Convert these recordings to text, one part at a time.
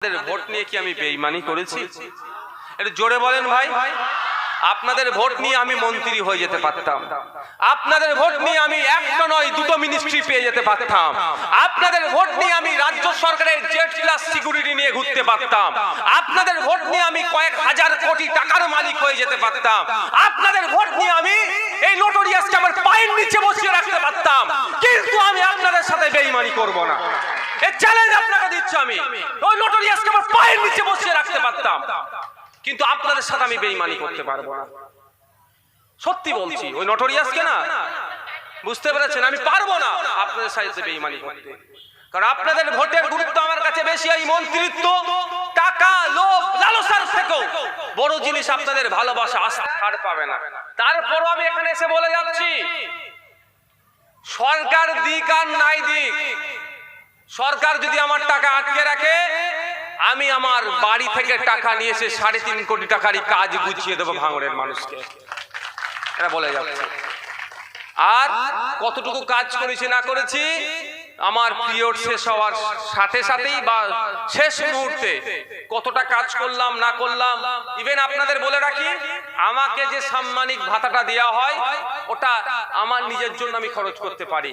আপনাদের ভোট নিয়ে কি আমি বেইমানি করেছি? একটু জোরে বলেন ভাই। আপনাদের ভোট নিয়ে আমি মন্ত্রী হয়ে যেতে পারতাম। আপনাদের ভোট নিয়ে আমি একটা নয় দুটো মিনিস্ট্রি পেয়ে যেতে পারতাম। আপনাদের ভোট নিয়ে আমি রাজ্য সরকারের জেড ক্লাস সিকিউরিটি নিয়ে ঘুরতে পারতাম। আপনাদের ভোট নিয়ে আমি কয়েক হাজার কোটি টাকার মালিক হয়ে যেতে পারতাম। আপনাদের ভোট নিয়ে আমি এই নোটোরিয়াসকে আমার পায়ের নিচে বসিয়ে রাখতে পারতাম। কিন্তু আমি আপনাদের সাথে বেইমানি করব না। চ্যালেঞ্জ আপনাকে দিচ্ছি আমি। ওই নোটোরিয়াসকে আমার পায়ের নিচে বসিয়ে রাখতে পারতাম। কিন্তু আপনাদের সাথে আমি বেইমানি করতে পারব না। সত্যি বলছি, ওই নোটোরিয়াসকে না, বুঝতে পেরেছেন? আমি পারব না আপনাদের সাথে বেইমানি করতে। কারণ আপনাদের ভোটের গুরুত্ব আমার কাছে বেশি, এই মন্ত্রিত্ব, টাকা, লোভ, লালসার থেকেও বড় জিনিস আপনাদের ভালোবাসা ছাড় পাবে না। তারপরও আমি এখানে এসে বলে যাচ্ছি, সরকার দিক আর নাই দিক সরকার যদি আমার টাকা আটকে রাখে, আমি আমার বাড়ি থেকে টাকা নিয়ে এসে সাড়ে তিন কোটি টাকারই কাজ গুছিয়ে দেবো ভাঙড়ের মানুষকে। এটা বলে যাচ্ছে। আর কতটুকু কাজ করেছি, না করেছি? আমার পিরিয়ড শেষ হওয়ার সাথে সাথেই বা শেষ মুহূর্তে কতটা কাজ করলাম, না করলাম ইভেন আপনাদের বলে রাখি, আমাকে যে সাম্মানিক ভাতাটা দেওয়া হয়, ওটা আমার নিজের জন্য আমি খরচ করতে পারি।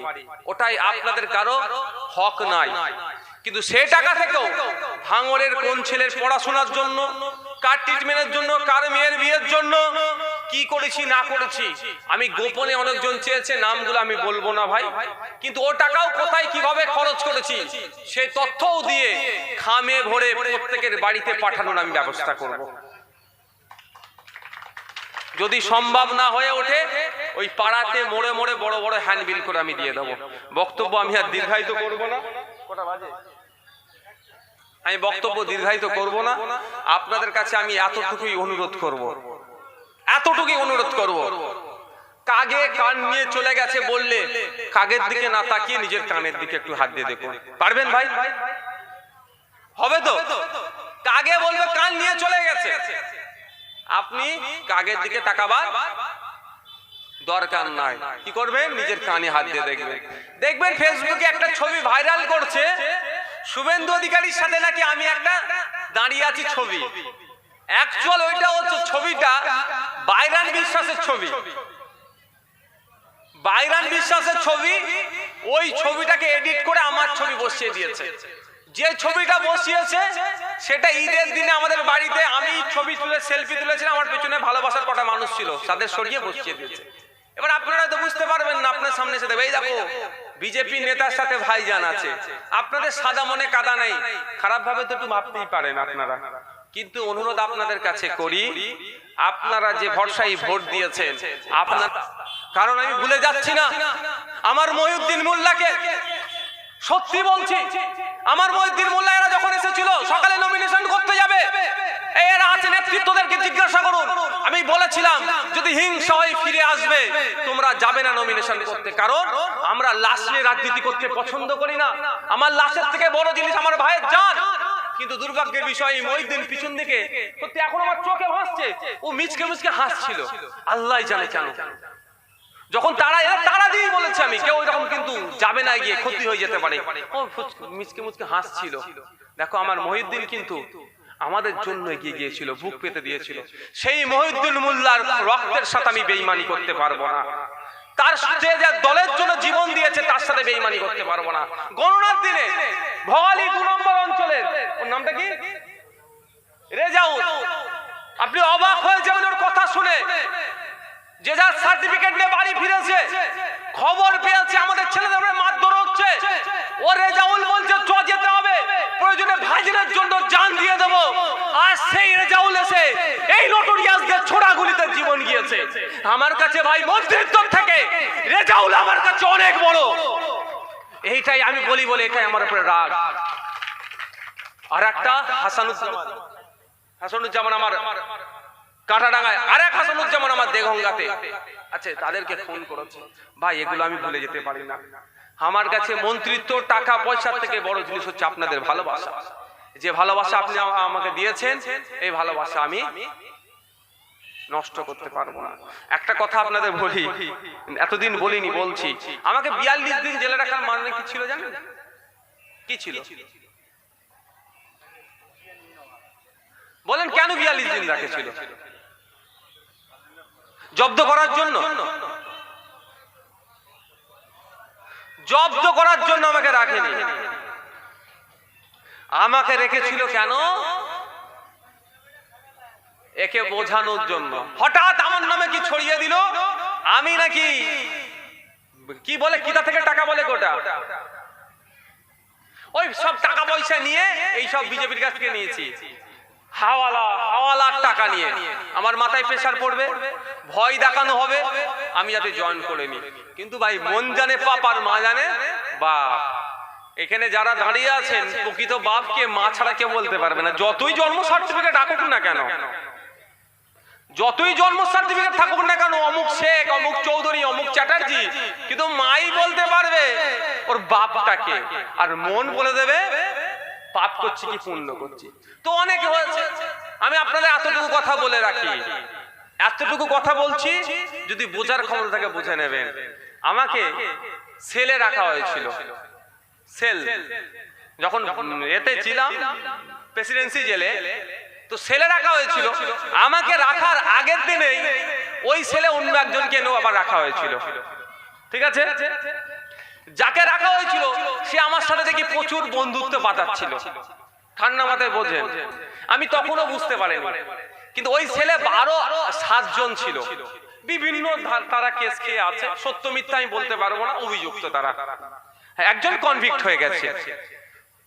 ওটাই আপনাদের কারও হক নাই। কিন্তু সে টাকা থেকেও ভাঙরের কোন ছেলের পড়াশোনার জন্য, কার ট্রিটমেন্টের জন্য, কার মেয়ের বিয়ের জন্য কি করেছি না করেছি? আমি গোপনে অনেকজন চেয়েছে নামগুলো আমি বলব না ভাই। কিন্তু ও টাকাও কোথায় কীভাবে খরচ করেছি সেই তথ্যও দিয়ে খামে ভরে প্রত্যেকের বাড়িতে পাঠানোর আমি ব্যবস্থা করব। যদি সম্ভব না হয়ে ওঠে ওই পাড়াতে মোড়ে মোড়ে বড় বড় হ্যান্ডবিল করে আমি দিয়ে দেবো। বক্তব্য আমি আর দীর্ঘায়িত করব না। কটা বাজে? আমি বক্তব্য দীর্ঘায়িত করব না। আপনাদের কাছে আমি এতটুকুই অনুরোধ করব। এতটুকুই অনুরোধ করব। কাগে কান নিয়ে চলে গেছে বললে, কাগের দিকে না তাকিয়ে নিজের কানের দিকে একটু হাত দিয়ে দেখুন। পারবেন ভাই? হবে তো? কাগে বলবে, কান নিয়ে চলে গেছে। আপনি কাগের দিকে তাকাবার দরকার নাই। কি করবেন? নিজের কানে হাত দিয়ে দেখবেন। দেখবেন ফেসবুকে একটা ছবি ভাইরাল করছে। শুভেন্দু অধিকারীর সাথে নাকি আমি একটা দাঁড়িয়ে আছি ছবি। অ্যাকচুয়াল ওইটা হচ্ছে ছবিটা বাইরান বিশ্বাসের ছবি। বাইরান বিশ্বাসের ছবি, ওই ছবিটাকে এডিট করে আমার ছবি বসিয়ে দিয়েছে। যে ছবিটা বসিয়েছে, সেটা ঈদের দিনে আমাদের বাড়িতে আমি ছবি তুলে সেলফি তুলেছিলাম, আমার পেছনে ভালোবাসার কটা মানুষ ছিল, তাদের সরিয়ে বসিয়ে দিয়েছে। এবার আপনারা তো বুঝতে পারবেন না, আপনার সামনে এসে এই দেখো বিজেপি নেতার সাথে ভাইজান আছে, আপনাদের সাদা মনে কাদা নেই। খারাপ ভাবে তো একটু ভাবতেই পারেন আপনারা। কিন্তু অনুরোধ আপনাদের কাছে করি আপনারা যে ভরসায় ভোট দিয়েছেন আপনার কারণ আমি ভুলে যাচ্ছি না। আমার মহিউদ্দিন মোল্লাকে সত্যি বলছি আমার মহিউদ্দিন মোল্লা এরা যখন এসেছিল সকালে নমিনেশন করতে যাবে। এরা আছে নেতৃত্বদেরকে জিজ্ঞাসা করুন। আমি বলেছিলাম যদি হিংসা হয়ে ফিরে আসবে তোমরা যাবে না নমিনেশন করতে। কারণ আমরা লাশ নিয়ে রাজনীতি করতে পছন্দ করি না। আমার লাশের থেকে বড় জিনিস আমার ভাইয়ের জান। কিন্তু দুর্ভাগ্যের বিষয় মহিউদ্দিন পিছন দিকে সত্যি এখন আমার চোখে ভাসছে। ও মিচকে মিচকে হাসছিল। আল্লাহ জানে কেন। যখন তারা তারা দিয়েই বলেছে আমি, কেউ এরকম কিন্তু যাবে না, গিয়ে ক্ষতি হয়ে যেতে পারে। ও মিচকে মুচকে হাসছিল। দেখো, আমার মহিউদ্দিন কিন্তু আমাদের জন্য এগিয়ে গিয়েছিল, বুক পেতে দিয়েছিল। সেই মহিউদ্দিন মোল্লার রক্তের সাথে আমি বেইমানি করতে পারব না। তার সাথে যে দলের জন্য জীবন দিয়েছে, তার সাথে বেইমানি করতে পারব না। গণনার দিনে ভগালী দু নম্বর অঞ্চলের, ওর নামটা কি? রেজাউল। আপনি অবাক হয়ে যাবেন ওর কথা শুনে। যে যার সার্টিফিকেট নিয়ে বাড়ি ফিরেছে, খবর পেয়েছে, আমাদের ছেলেদের মারধর হচ্ছে। ও রেজাউল বলছে চ যেতে প্রয়োজনে জন্য জান দিয়ে দেব। আর সেই রেজাউল এসে এই জীবন গিয়েছে। আমার কাছে ভাই মন্ত্রিত্ব থেকে রেজাউল আমার কাছে অনেক বড়। এইটাই আমি বলি বলে এটাই আমার উপরে রাগ। আর একটা হাসানুজ্জামান। হাসানুজ্জামান আমার কাটাডাঙ্গায়। আর এক হাসানুজ্জামান আমার দেগঙ্গাতে। আচ্ছা তাদেরকে ফোন করেছে। ভাই, এগুলো আমি ভুলে যেতে পারি না। আমার কাছে মন্ত্রিত্ব, টাকা, পয়সার থেকে বড় জিনিস হচ্ছে আপনাদের ভালোবাসা। যে ভালোবাসা আপনি আমাকে দিয়েছেন, এই ভালোবাসা আমি নষ্ট করতে পারব না। একটা কথা আপনাদের বলি, এতদিন বলিনি, বলছি। আমাকে বিয়াল্লিশ দিন জেলে রাখার মানে কি ছিল জানেন? কি ছিল? বলেন, কেন বিয়াল্লিশ দিন রাখেছিল জব্দ করার জন্য? জব্দ করার জন্য আমাকে রাখেনি। আমাকে রেখেছিল কেন? একে বোঝানোর জন্য। হঠাৎ আমার নামে কি ছড়িয়ে দিল? আমি নাকি কি বলে, কিতা থেকে টাকা বলে গোটা? ওই সব টাকা পয়সা নিয়ে এই সব বিজেপির কাছ থেকে নিয়েছি। হাওয়ালা, হাওয়ালার টাকা নিয়ে। আমার মাথায় প্রেশার পড়বে, ভয় দেখানো হবে, আমি যাতে জয়েন করে নি কিন্তু ভাই, মন জানে পাপ আর মা জানে বাপ। এখানে যারা দাঁড়িয়ে আছেন, প্রকৃত বাপকে মা ছাড়া কেউ বলতে পারবে না। যতই জন্ম সার্টিফিকেট রাখুক না কেন, যতই জন্ম সার্টিফিকেট থাকুক না কেন, অমুক শেখ, অমুক চৌধুরী, অমুক চ্যাটার্জি, কিন্তু মাই বলতে পারবে ওর বাপটাকে। আর মন বলে দেবে পাপ করছি কি পুণ্য করছি। তো অনেক হয়েছে আমি আপনাদের এতটুকু কথা বলে রাখি। এতটুকু কথা বলছি যদি বোঝার ক্ষমতা থাকে বুঝে নেবেন। আমাকে সেলে রাখা হয়েছিল। সেল যখন এতে ছিলাম প্রেসিডেন্সি জেলে তো সেলে রাখা হয়েছিল। আমাকে রাখার আগের দিনেই ওই সেলে অন্য একজনকে এনেও আবার রাখা হয়েছিল। ঠিক আছে? যাকে রাখা হয়েছিল, সে আমার সাথে দেখি প্রচুর বন্ধুত্ব পাতাচ্ছিল ঠান্ডা মাথায় বোঝেন, আমি তখনও বুঝতে পারিনি। কিন্তু ওই ছেলে বারো সাতজন ছিল। বিভিন্ন তারা কেস খেয়ে আছে, সত্য মিথ্যা আমি বলতে পারব না, অভিযুক্ত তারা। একজন কনভিক্ট হয়ে গেছে।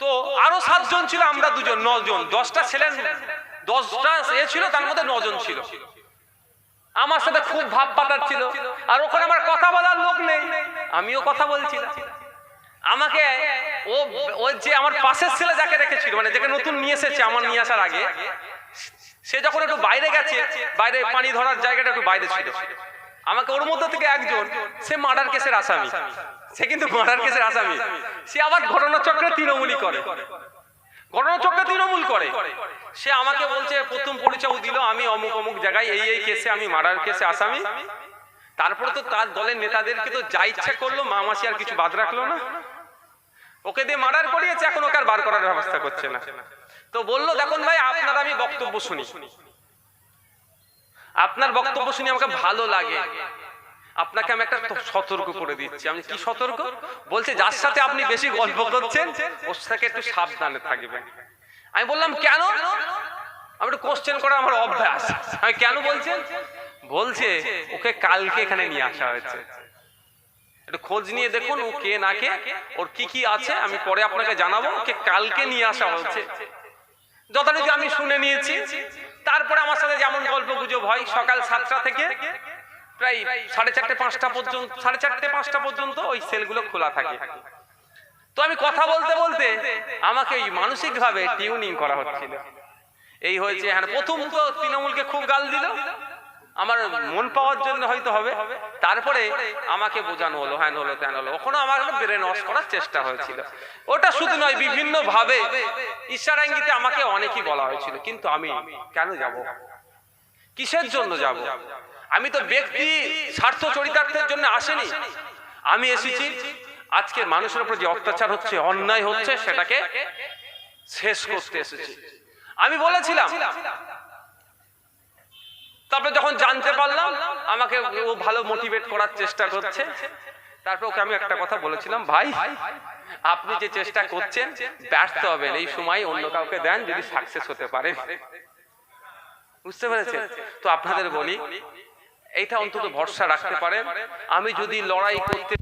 তো আরও সাতজন ছিল, আমরা দুজন, নজন, দশটা ছেলে, দশটা এ ছিল, তার মধ্যে নজন ছিল। আমার সাথে খুব ভাব পাতার ছিল আর ওখানে আমার কথা বলার লোক নেই। আমিও কথা বলছি আমাকে ও ও যে আমার পাশের ছেলে যাকে রেখেছিল মানে যাকে নতুন নিয়ে এসেছে আমার নিয়ে আসার আগে, সে যখন একটু বাইরে গেছে, বাইরে পানি ধরার জায়গাটা একটু বাইরে ছিল। আমাকে ওর মধ্যে থেকে একজন, সে মার্ডার কেসের আসামি। সে কিন্তু মার্ডার কেসের আসামি। সে আবার ঘটনাচক্রে তৃণমূলই করে। ঘটনাচক্রে তৃণমূল করে। সে আমাকে বলছে, প্রথম পরিচয় দিল, আমি অমুক অমুক জায়গায় এই এই কেসে আমি মার্ডার কেসে আসামি। তারপরে তো তার দলের নেতাদেরকে তো যা ইচ্ছা করল মা মাসি আর কিছু বাদ রাখল না। ওকে দিয়ে মার্ডার করিয়েছে, এখন ওকে আর বার করার ব্যবস্থা করছে না। তো বলল, দেখুন ভাই, আপনার আমি বক্তব্য শুনি। আপনার বক্তব্য শুনি আমাকে ভালো লাগে। আপনাকে আমি একটা সতর্ক করে দিচ্ছি। আমি কি সতর্ক? বলছে যার সাথে আপনি বেশি গল্প করছেন ওর থেকে একটু সাবধানে থাকবেন আমি বললাম কেন? আমি একটু কোশ্চেন করা আমার অভ্যাস। আমি কেন বলছেন? বলছে ওকে কালকে এখানে নিয়ে আসা হয়েছে। একটু খোঁজ নিয়ে দেখুন ও কে না কে ওর কি কি আছে আমি পরে আপনাকে জানাব ওকে কালকে নিয়ে আসা হচ্ছে যথারীতি আমি শুনে নিয়েছি। তারপরে আমার সাথে যেমন গল্প গুজব হয় সকাল সাতটা থেকে প্রায় সাড়ে চারটে পাঁচটা পর্যন্ত, সাড়ে চারটে পাঁচটা পর্যন্ত ওই সেলগুলো খোলা থাকে। তো আমি কথা বলতে বলতে আমাকে মানসিক ভাবে টিউনিং করা হচ্ছিল। এই হয়েছে হ্যাঁ প্রথম তো তৃণমূলকে খুব গাল দিল। আমার মন পাওয়ার জন্য হয়তো হবে। তারপরে আমাকে বোঝানো হলো হ্যান হলো, ত্যান হলো। ওখানে আমার ব্রেন ওয়াশ করার চেষ্টা হয়েছিল। ওটা শুধু নয় বিভিন্ন ভাবে ঈশ্বরাঙ্গিতে আমাকে অনেকই বলা হয়েছিল, কিন্তু আমি কেন যাব? কিসের জন্য যাব? আমি তো ব্যক্তি স্বার্থ চরিতার্থের জন্য আসেনি। আমি এসেছি আজকে মানুষের উপর যে অত্যাচার হচ্ছে অন্যায় হচ্ছে সেটাকে শেষ করতে এসেছি। আমি বলেছিলাম তারপরে যখন জানতে পারলাম আমাকে ও ভালো মোটিভেট করার চেষ্টা করছে। তারপর ওকে আমি একটা কথা বলেছিলাম ভাই আপনি যে চেষ্টা করছেন ব্যর্থ হবেন। এই সময় অন্য কাউকে দেন যদি সাকসেস হতে পারে। বুঝতে পেরেছেন? তো আপনাদের বলি এইটা অন্তত ভরসা রাখতে পারেন। আমি যদি লড়াই করতে